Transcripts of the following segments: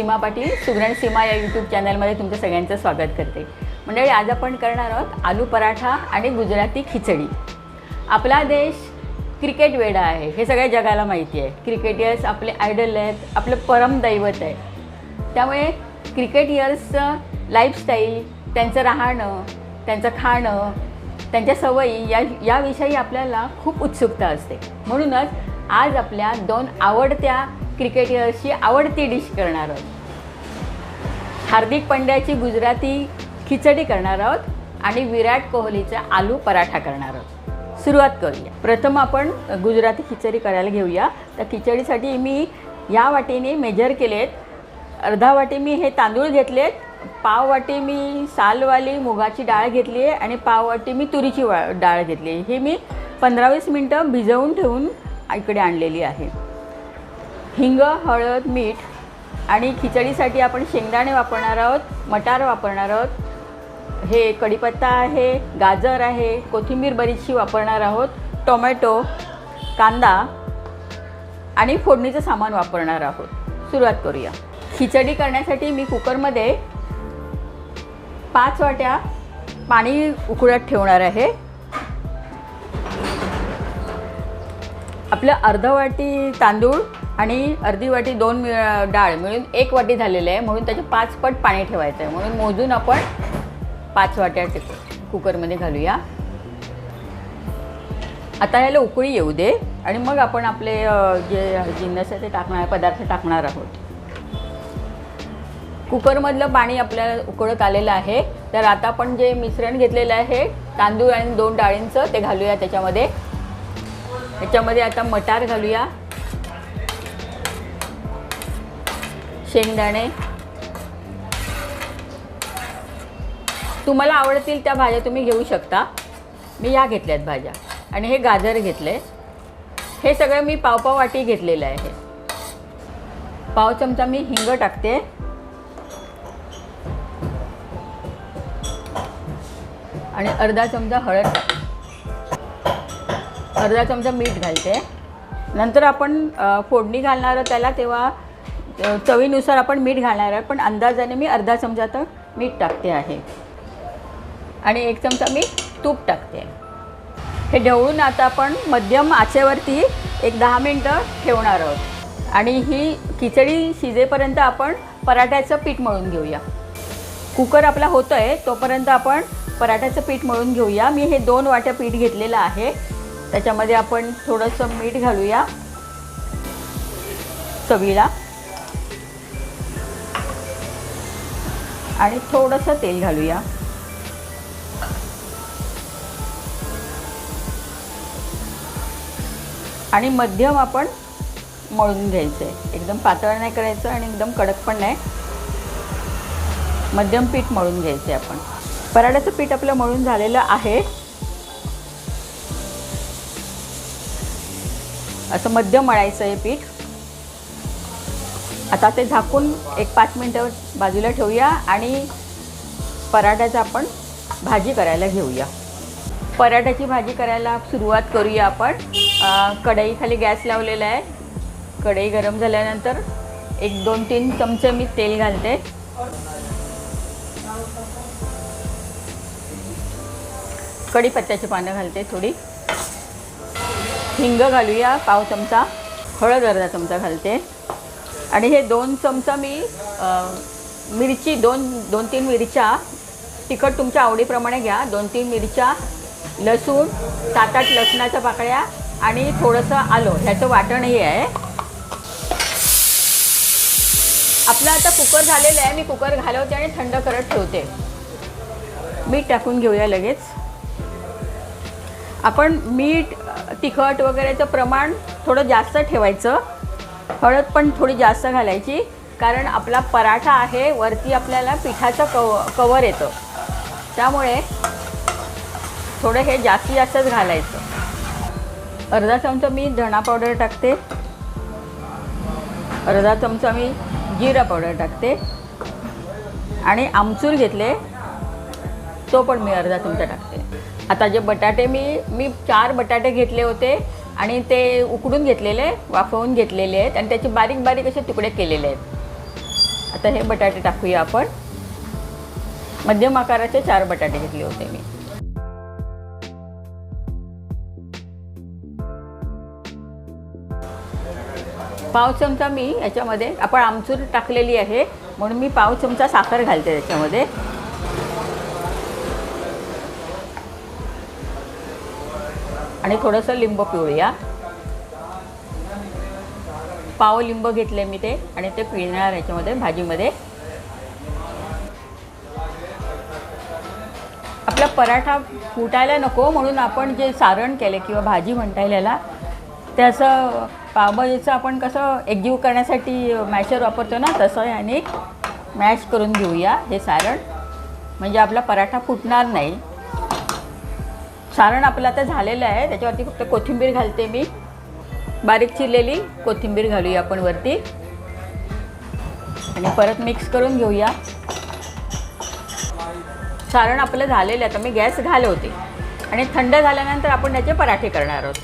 सीमा पाटील सुगरण सीमा या यूट्यूब चॅनलमध्ये तुमचं सगळ्यांचं स्वागत करते. मंडळी आज आपण करणार आहोत आलू पराठा आणि गुजराती खिचडी. आपला देश क्रिकेट वेडा आहे हे सगळ्या जगाला माहिती आहे. क्रिकेटियर्स आपले आयडल आहेत आपलं परमदैवत आहे. त्यामुळे क्रिकेटियर्सचं लाईफस्टाईल त्यांचं राहणं त्यांचं खाणं त्यांच्या सवयी या याविषयी आपल्याला खूप उत्सुकता असते. म्हणूनच आज आपल्या दोन आवडत्या क्रिकेटर्सची आवडती डिश करणार आहोत. हार्दिक पंड्याची गुजराती खिचडी करणार आहोत आणि विराट कोहलीचा आलू पराठा करणार आहोत. सुरुवात करूया. प्रथम आपण गुजराती खिचडी करायला घेऊया. तर खिचडीसाठी मी या वाटीने मेजर केलेत. अर्धा वाटी मी हे तांदूळ घेतलेत. पाव वाटी मी सालवाली मुगाची डाळ घेतली आहे आणि पाव वाटी मी तुरीची वा डाळ घेतली आहे. हे मी पंधरा वीस मिनटं भिजवून ठेवून इकडे आणलेली आहे. हिंग हळद मीठ आणि खिचडीसाठी आपण शेंगदाणे वापरणार आहोत मटार वापरणार आहोत. हे कढीपत्ता आहे गाजर आहे कोथिंबीर बरीचशी वापरणार आहोत टोमॅटो कांदा आणि फोडणीचं सामान वापरणार आहोत. सुरुवात करूया. खिचडी करण्यासाठी मी कुकरमध्ये पाच वाट्या पाणी उकळत ठेवणार आहे. आपलं अर्धवाटी तांदूळ आणि अर्धी वाटी दोन मि डाळ मिळून एक वाटी झालेली आहे. म्हणून त्याचे पाच पट पाणी ठेवायचं आहे. म्हणून मोजून आपण पाच वाट्या कुकरमध्ये घालूया. आता ह्याला उकळी येऊ दे आणि मग आपण आपले जे जिन्नस आहे ते टाकणार पदार्थ टाकणार आहोत. कुकरमधलं पाणी आपल्याला उकळत आलेलं आहे. तर आता आपण जे मिश्रण घेतलेलं आहे तांदूळ आणि दोन डाळींचं ते घालूया त्याच्यामध्ये. याच्यामध्ये आता मटार घालूया. शेंगदाणे. तुम्हाला आवडतील त्या भाज्या तुम्ही घेऊ शकता. मी या घेतल्यात भाज्या. आणि हे गाजर घेतले. हे सगळं मी पावपाव वाटी घेतलेलं आहे. पाव चमचा मी हिंग टाकते. आणि अर्धा चमचा हळद अर्धा चमचा मीठ घालते. नंतर आपण फोडणी घालणार त्याला तेव्हा चवीनुसार आपण मीठ घालणार आहे पण अंदाजाने मी अर्धा चमचा तर मीठ टाकते आहे. आणि एक चमचा मी तूप टाकते. हे ढवळून आता आपण मध्यम आचेवरती एक दहा मिनटं ठेवणार आहोत. आणि ही खिचडी शिजेपर्यंत आपण पराठ्याचं पीठ मळून घेऊया. कुकर आपला होतं आहे तोपर्यंत आपण पराठ्याचं पीठ मळून घेऊया. मी हे दोन वाट्या पीठ घेतलेलं आहे. त्याच्यामध्ये आपण थोडंसं मीठ घालूया. चवीला. आणि थोडंसं तेल घालूया. आणि मध्यम आपण मळून घ्यायचं. आहे एकदम पातळ नाही करायचं आणि एकदम कडक पण नाही. मध्यम पीठ मळून घ्यायचे आपण. पराठ्याचं पीठ आपलं मळून झालेलं आहे. असं मध्यम मळायचं आहे पीठ. आता ते झाकून एक पाच मिनटं बाजूला ठेवूया आणि पराठ्याचं आपण भाजी करायला घेऊया. पराठ्याची भाजी करायला सुरुवात करूया आपण. कढईखाली गॅस लावलेला आहे. कढई गरम झाल्यानंतर एक दोन तीन चमचे मी तेल घालते. कढीपत्त्याची पानं घालते थोडी. हिंग घालूया पाव चमचा. हळद अर्धा चमचा घालते. आणि हे दोन चमचा मी मिरची दोन दोन तीन मिरच्या तिखट तुमच्या आवडीप्रमाणे घ्या. दोन तीन मिरच्या लसूण सात आठ लसणाच्या पाकळ्या आणि थोडंसं आलं. ह्याचं वाटणही आहे. आपलं आता कुकर झालेलं आहे. मी कुकर घालवते आणि थंड करत ठेवते. मीठ टाकून घेऊया लगेच. आपण मीठ तिखट वगैरेचं प्रमाण थोडं जास्त ठेवायचं. हळद पण थोडी जास्त घालायची कारण आपला पराठा आहे वरती आपल्याला पिठाचं कव कवर येतं. त्यामुळे थोडं हे जास्तीत जास्तच घालायचं. अर्धा चमचा मी धणा पावडर टाकते. अर्धा चमचा मी जिरा पावडर टाकते. आणि आमचूर घेतले तो पण मी अर्धा चमचा टाकते. आता जे बटाटे मी मी चार बटाटे घेतले होते आणि ते उकडून घेतलेले वाफवून घेतलेले आहेत आणि त्याचे बारीक बारीक असे तुकडे केलेले आहेत. आता हे बटाटे टाकूया आपण. मध्यम आकाराचे चार बटाटे घेतले होते मी. पाव चमचा मी याच्यामध्ये आपण आमचूर टाकलेली आहे म्हणून मी पाव चमचा साखर घालते त्याच्यामध्ये. आणि थोडंसं लिंब पिळूया. पाव लिंब घेतले मी ते आणि ते पिळणार याच्यामध्ये भाजीमध्ये. आपला पराठा फुटायला नको म्हणून आपण जे सारण केले किंवा भाजी म्हणता येईल याला त्याचं पावभाजीचं आपण कसं एकजीव करण्यासाठी मॅशर वापरतो ना तसं याने मॅश करून घेऊया हे सारण. म्हणजे आपला पराठा फुटणार नाही. सारण आपलं आता झालेलं आहे. त्याच्यावरती फक्त कोथिंबीर घालते मी. बारीक चिरलेली कोथिंबीर घालूया आपण वरती. आणि परत मिक्स करून घेऊया. सारण आपलं झालेलं आहे. आता मी गॅस घालवते. आणि थंड झाल्यानंतर आपण त्याचे पराठे करणार आहोत.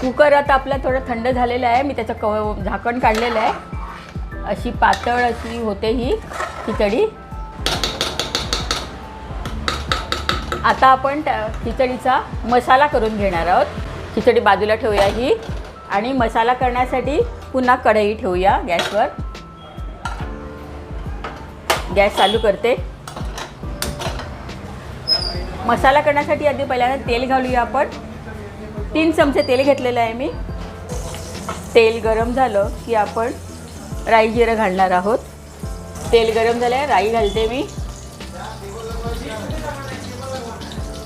कुकर आता आपला थोडं थंड झालेलं आहे. मी त्याचं कव झाकण काढलेलं आहे. अशी पातळ अशी होते ही खिचडी. आता आपण त्या खिचडीचा मसाला करून घेणार आहोत. खिचडी बाजूला ठेवूया ही आणि मसाला करण्यासाठी पुन्हा कढई ठेवूया गॅसवर. गॅस चालू करते. मसाला करण्यासाठी आधी पहिल्यांदा तेल घालूया आपण. तीन चमचे तेल घेतलेलं आहे मी. तेल गरम झालं की आपण राई जिरं घालणार आहोत. तेल गरम झालं आहे राई घालते मी.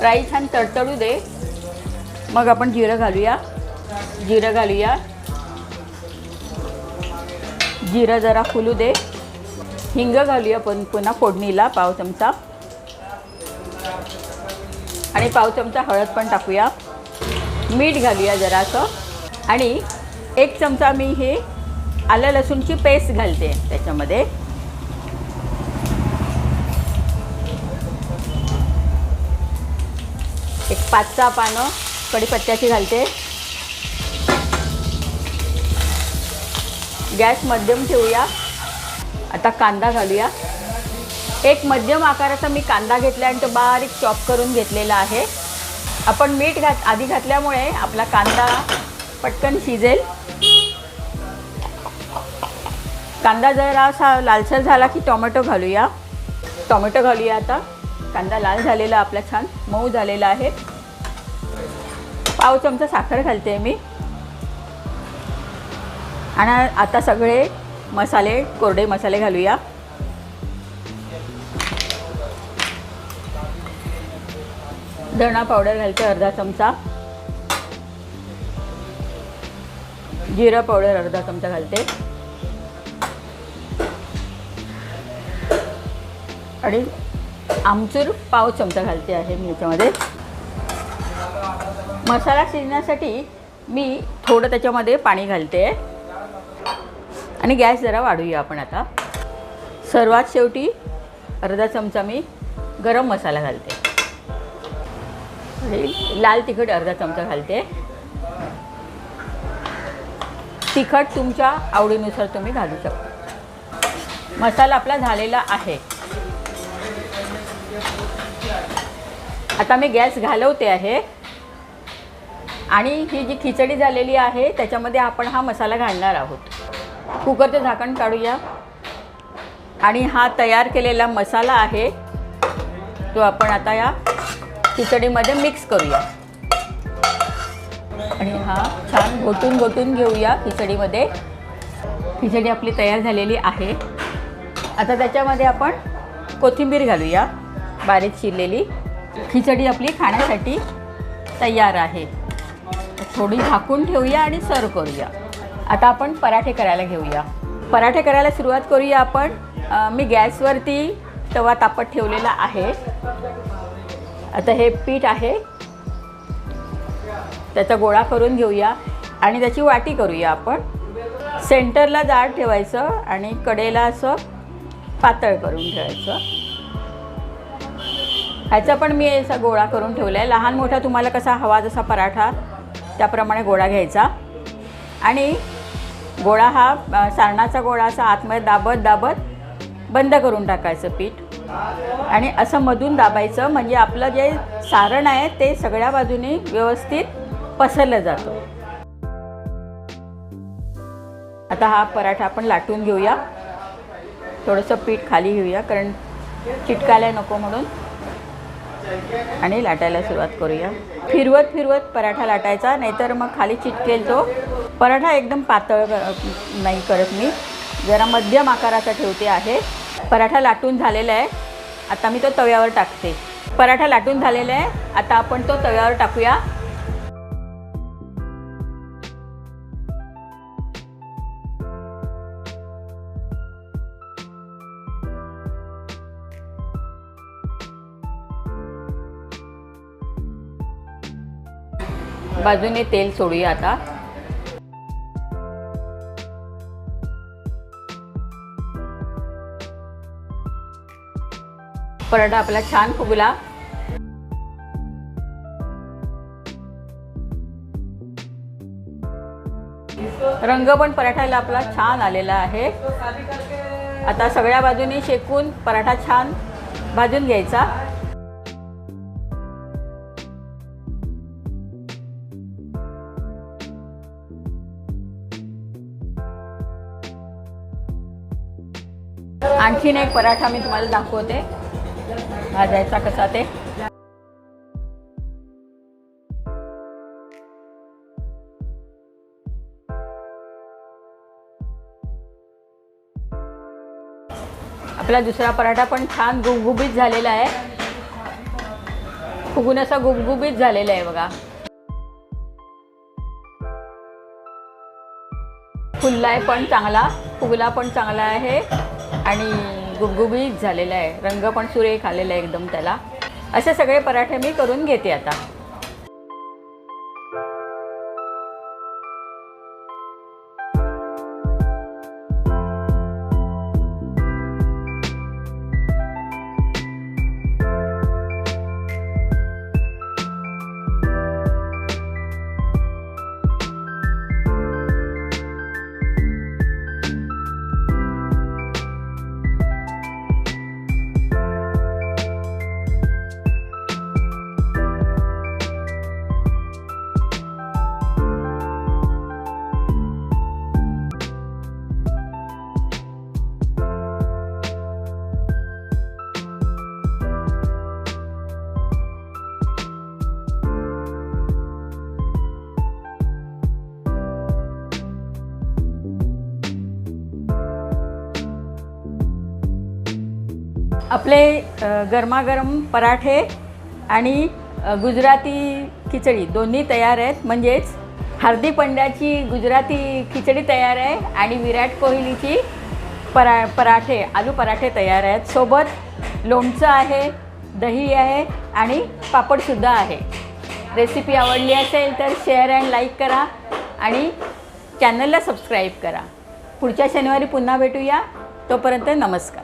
राई छान तडतडू दे. मग आपण जिरं घालूया. जिरं घालूया. जिरं जरा फुलू दे. हिंग घालूया पण पुन्हा फोडणीला पाव चमचा. आणि पाव चमचा हळद पण टाकूया. मीठ घालूया जरासं. आणि एक चमचा मी हे आलं लसूणची पेस्ट घालते त्याच्यामध्ये. पाच सहा पानं कढीपत्त्याची घालते. गॅस मध्यम ठेवूया. आता कांदा घालूया. एक मध्यम आकाराचा मी कांदा घेतला आणि तो बारीक चॉप करून घेतलेला आहे. आपण मीठ घात आधी घातल्यामुळे आपला कांदा पटकन शिजेल. कांदा जरा असा लालसर झाला की टोमॅटो घालूया. टोमॅटो घालूया आता. कांदा लाल झालेला आपला छान मऊ झालेला आहे. पाव चमचा साखर घालते मी. आणि आता सगळे मसाले कोरडे मसाले घालूया. धणा पावडर घालते अर्धा चमचा. जिरा पावडर अर्धा चमचा घालते. आणि आमचूर पाव चमचा घालते आहे मी याच्यामध्ये. मसाला शिजण्यासाठी मी थोडं त्याच्यामध्ये पाणी घालते. आणि गॅस जरा वाढूया आपण आता. सर्वात शेवटी अर्धा चमचा मी गरम मसाला घालते. आणि लाल तिखट अर्धा चमचा घालते. तिखट तुमच्या आवडीनुसार तुम्ही घालू शकता. मसाला आपला झालेला आहे. आता मी गॅस घालवते आहे. आणि ही जी खिचडी झालेली आहे त्याच्यामध्ये आपण हा मसाला घालणार आहोत. कुकरचं झाकण काढूया. आणि हा तयार केलेला मसाला आहे तो आपण आता या खिचडीमध्ये मिक्स करूया. आणि हा छान घोटून घोटून घेऊया खिचडीमध्ये. खिचडी आपली तयार झालेली आहे. आता त्याच्यामध्ये आपण कोथिंबीर घालूया बारीक चिरलेली. खिचडी आपली खाण्यासाठी तयार आहे. थोडी झाकून ठेवूया आणि सर्व करूया. आता आपण पराठे करायला घेऊया. पराठे करायला सुरुवात करूया आपण. मी गॅसवरती तवा तापत ठेवलेला आहे. आता हे पीठ आहे. त्याचा गोळा करून घेऊया आणि त्याची वाटी करूया आपण. सेंटरला जाड ठेवायचं आणि कडेला असं पातळ करून ठेवायचं. ह्याचा पण मी असा गोळा करून ठेवला आहे लहान मोठा तुम्हाला कसा हवा जसा पराठा त्याप्रमाणे गोळा घ्यायचा. आणि गोळा हा सारणाचा गोळा असा आतमध्ये दाबत दाबत बंद करून टाकायचं पीठ. आणि असं मधून दाबायचं म्हणजे आपलं जे सारण आहे ते सगळ्या बाजूनी व्यवस्थित पसरलं जातं. आता हा पराठा आपण लाटून घेऊया. थोडंसं पीठ खाली घेऊया कारण चिटकायला नको म्हणून. आणि लाटायला सुरुवात करूया. फिरवत फिरवत पराठा लाटायचा नाहीतर मग खाली चिटकेल तो. पराठा एकदम पातळ नाही करत मी. जरा मध्यम आकाराचा ठेवते आहे. पराठा लाटून झालेला आहे. आता मी तो तव्यावर टाकते. पराठा लाटून झालेला आहे. आता आपण तो तव्यावर टाकूया. बाजूने तेल सोडूया आता. पराठा आपला छान फुगला. रंग पण पराठ्याला आपला छान आलेला आहे. आता सगळ्या बाजूनी शेकून पराठा छान भाजून घ्यायचा. आणखीन एक पराठा मी तुम्हाला दाखवते. भाजायचा कसा ते. आपला दुसरा पराठा पण छान गुबगुबीत झालेला आहे. फुगून असा गुबगुबीत झालेला आहे बघा. फुललाय पण चांगला फुगला पण चांगला आहे. आणि गुबगुबीत झालेला आहे. रंग पण सुरेख आलेला आहे एकदम त्याला. असे सगळे पराठे मी करून घेते आता. आपले गरमागरम पराठे आणि गुजराती खिचडी दोन्ही तयार आहेत. म्हणजेच हार्दिक पंड्याची गुजराती खिचडी तयार आहे आणि विराट कोहलीची परा पराठे आलू पराठे तयार आहेत. सोबत लोणचं आहे दही आहे आणि पापडसुद्धा आहे. रेसिपी आवडली असेल तर शेअर अँड लाईक करा आणि चॅनलला सबस्क्राईब करा. पुढच्या शनिवारी पुन्हा भेटूया. तोपर्यंत नमस्कार.